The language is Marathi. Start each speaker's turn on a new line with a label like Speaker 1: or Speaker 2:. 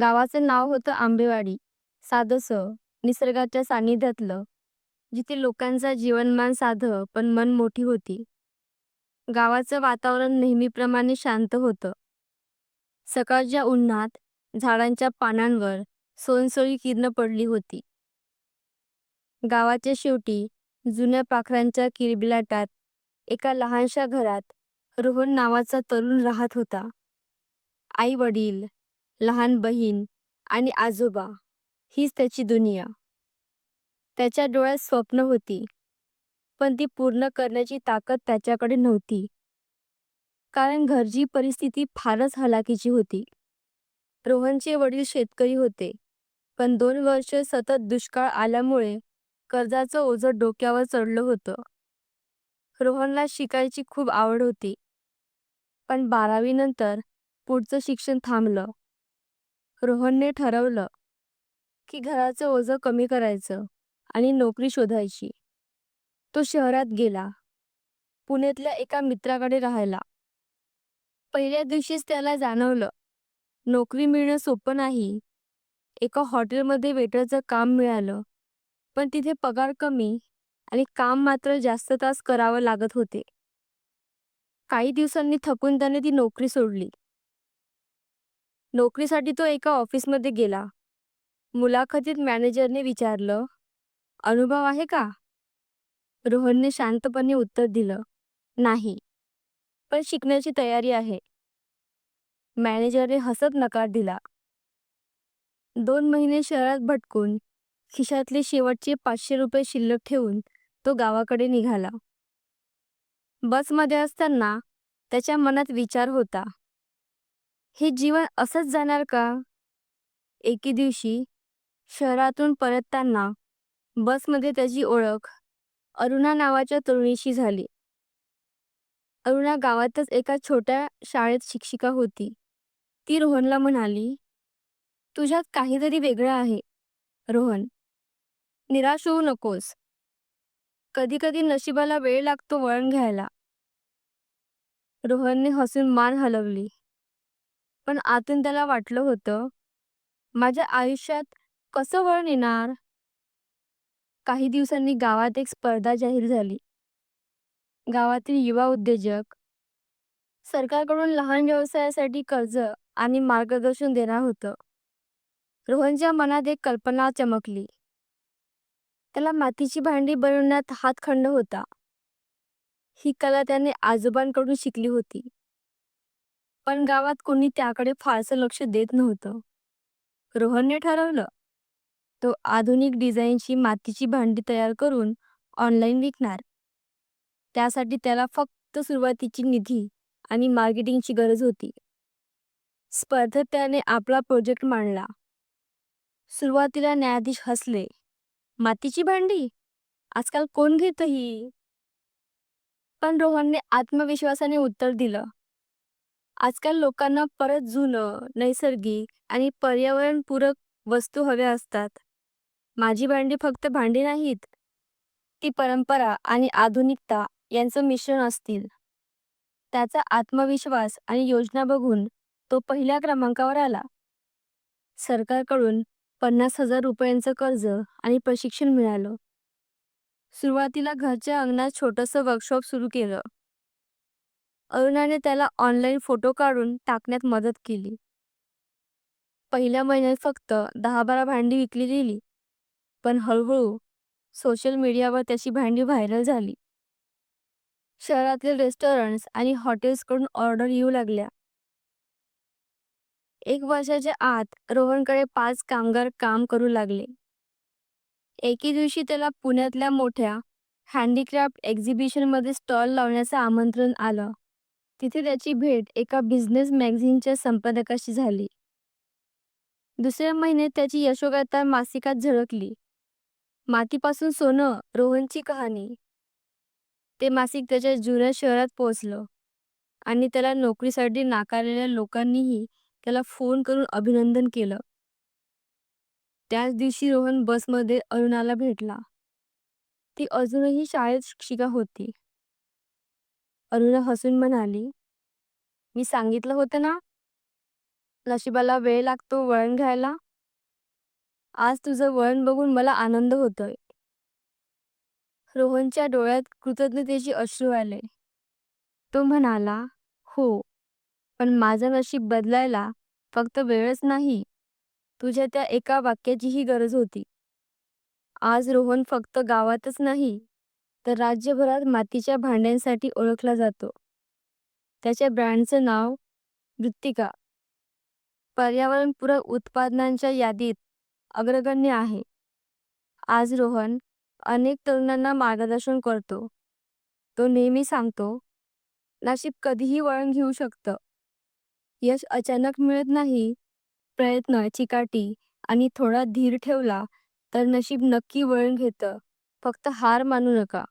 Speaker 1: गावाचं नाव होतं आंबेवाडी. साधंसं, निसर्गाच्या सानिध्यातलं, जिथे लोकांचं जीवनमान साधं पण मन मोठी होती. गावाचं वातावरण नेहमीप्रमाणे शांत होतं. सकाळच्या उन्हात झाडांच्या पानांवर सोनसळी किरण पडली होती. गावाच्या शेवटी जुन्या पाखरांच्या किरबिलाटात एका लहानशा घरात रोहन नावाचा तरुण राहत होता. आई वडील, लहान बहीण आणि आजोबा हीच त्याची दुनिया. त्याच्या डोळ्यात स्वप्न होती, पण ती पूर्ण करण्याची ताकद त्याच्याकडे नव्हती. कारण घरची परिस्थिती फारच हलाखीची होती. रोहनचे वडील शेतकरी होते, पण दोन वर्ष सतत दुष्काळ आल्यामुळे कर्जाचं ओझं डोक्यावर चढलं होतं. रोहनला शिकायची खूप आवड होती, पण बारावीनंतर पुढचं शिक्षण थांबलं. रोहनने ठरवलं की घराचं ओझं कमी करायचं आणि नोकरी शोधायची. तो शहरात गेला. पुण्यातल्या एका मित्राकडे राहायला. पहिल्या दिवशीच त्याला जाणवलं, नोकरी मिळणं सोपं नाही. एका हॉटेलमध्ये वेटरचं काम मिळालं, पण तिथे पगार कमी आणि काम मात्र जास्त तास करावं लागत होते. काही दिवसांनी थकून त्याने ती नोकरी सोडली. नोकरीसाठी तो एका ऑफिसमध्ये गेला. मुलाखतीत मॅनेजरने विचारलं, अनुभव आहे का? रोहनने शांतपणे उत्तर दिलं, नाही, पण शिकण्याची तयारी आहे. मॅनेजरने हसत नकार दिला. दोन महिने शहरात भटकून खिशातले शेवटचे पाचशे रुपये शिल्लक ठेवून तो गावाकडे निघाला. बसमध्ये असताना त्याच्या मनात विचार होता, हे जीवन असंच जाणार का? एके दिवशी शहरातून परतताना बसमध्ये त्याची ओळख अरुणा नावाच्या तरुणीशी झाली. अरुणा गावातच एका छोट्या शाळेत शिक्षिका होती. ती रोहनला म्हणाली, तुझ्यात काहीतरी वेगळं आहे. रोहन, निराश होऊ नकोस. कधी कधी नशिबाला वेळ लागतो वळण घ्यायला. रोहनने हसून मान हलवली. पण आतून त्याला वाटलं होतं, माझ्या आयुष्यात कसं वळण येणार? काही दिवसांनी गावात एक स्पर्धा जाहीर झाली. गावातील युवा उद्योजक सरकारकडून लहान व्यवसायासाठी कर्ज आणि मार्गदर्शन देणार होतं. रोहनच्या मनात एक कल्पना चमकली. त्याला मातीची भांडी बनवण्यात हातखंड होता. ही कला त्याने आजोबांकडून शिकली होती. पण गावात कोणी त्याकडे फारसं लक्ष देत नव्हतं. रोहनने ठरवलं, तो आधुनिक डिझाईनची मातीची भांडी तयार करून ऑनलाईन विकणार. त्यासाठी त्याला फक्त सुरुवातीची निधी आणि मार्केटिंगची गरज होती. स्पर्धेत त्याने आपला प्रोजेक्ट मांडला. सुरुवातीला न्यायाधीश हसले. मातीची भांडी आजकाल कोण घेतं ही? पण रोहनने आत्मविश्वासाने उत्तर दिलं, आजकाल लोकांना परत जुनं, नैसर्गिक आणि पर्यावरणपूरक वस्तू हव्या असतात. माझी भांडी फक्त भांडी नाहीत, ती परंपरा आणि आधुनिकता यांचं मिश्रण असतील. त्याचा आत्मविश्वास आणि योजना बघून तो पहिल्या क्रमांकावर आला. सरकारकडून पन्नास हजार रुपयांचं कर्ज आणि प्रशिक्षण मिळालं. सुरुवातीला घरच्या अंगणात छोटंसं वर्कशॉप सुरू केलं. अरुणाने त्याला ऑनलाईन फोटो काढून टाकण्यात मदत केली. पहिल्या महिन्यात फक्त दहा बारा भांडी विकली गेली. पण हळूहळू सोशल मीडियावर त्याची भांडी व्हायरल झाली. शहरातील रेस्टॉरंट्स आणि हॉटेल्सकडून ऑर्डर येऊ लागल्या. एक वर्षाच्या आत रोहनकडे पाच कामगार काम करू लागले. एके दिवशी त्याला पुण्यातल्या मोठ्या हँडीक्राफ्ट एक्झिबिशनमध्ये स्टॉल लावण्याचं आमंत्रण आलं. तिथे त्याची भेट एका बिझनेस मॅगझिनच्या संपादकाशी झाली. दुसऱ्या महिन्यात त्याची यशोगाथा मासिकात झळकली. मातीपासून सोनं रोहनची कहाणी. ते मासिक त्याच्या जुन्या शहरात पोहोचलं आणि त्याला नोकरीसाठी नाकारलेल्या लोकांनीही त्याला फोन करून अभिनंदन केलं. त्याच दिवशी रोहन बसमध्ये अरुणाला भेटला. ती अजूनही शाळेत शिक्षिका होती. अरुणा हसून म्हणाली, मी सांगितलं होतं ना, नशिबाला वेळ लागतो वळण घ्यायला. आज तुझं वळण बघून मला आनंद होतोय. रोहनच्या डोळ्यात कृतज्ञतेची अश्रू आले. तो म्हणाला हो पण माझं नशीब बदलायला फक्त वेळच नाही. तुझ्या त्या एका वाक्याचीही गरज होती. आज रोहन फक्त गावातच नाही तर राज्यभरात मातीच्या भांड्यांसाठी ओळखला जातो. त्याच्या ब्रँडचं नाव मृत्तिका पर्यावरणपूरक उत्पादनांच्या यादीत अग्रगण्य आहे. आज रोहन अनेक तरुणांना मार्गदर्शन करतो. तो नेहमी सांगतो नशीब कधीही वळण घेऊ शकतं. यश अचानक मिळत नाही प्रयत्न चिकाटी आणि थोडा धीर ठेवला तर नशीब नक्की वळण घेतं. फक्त हार मानू नका.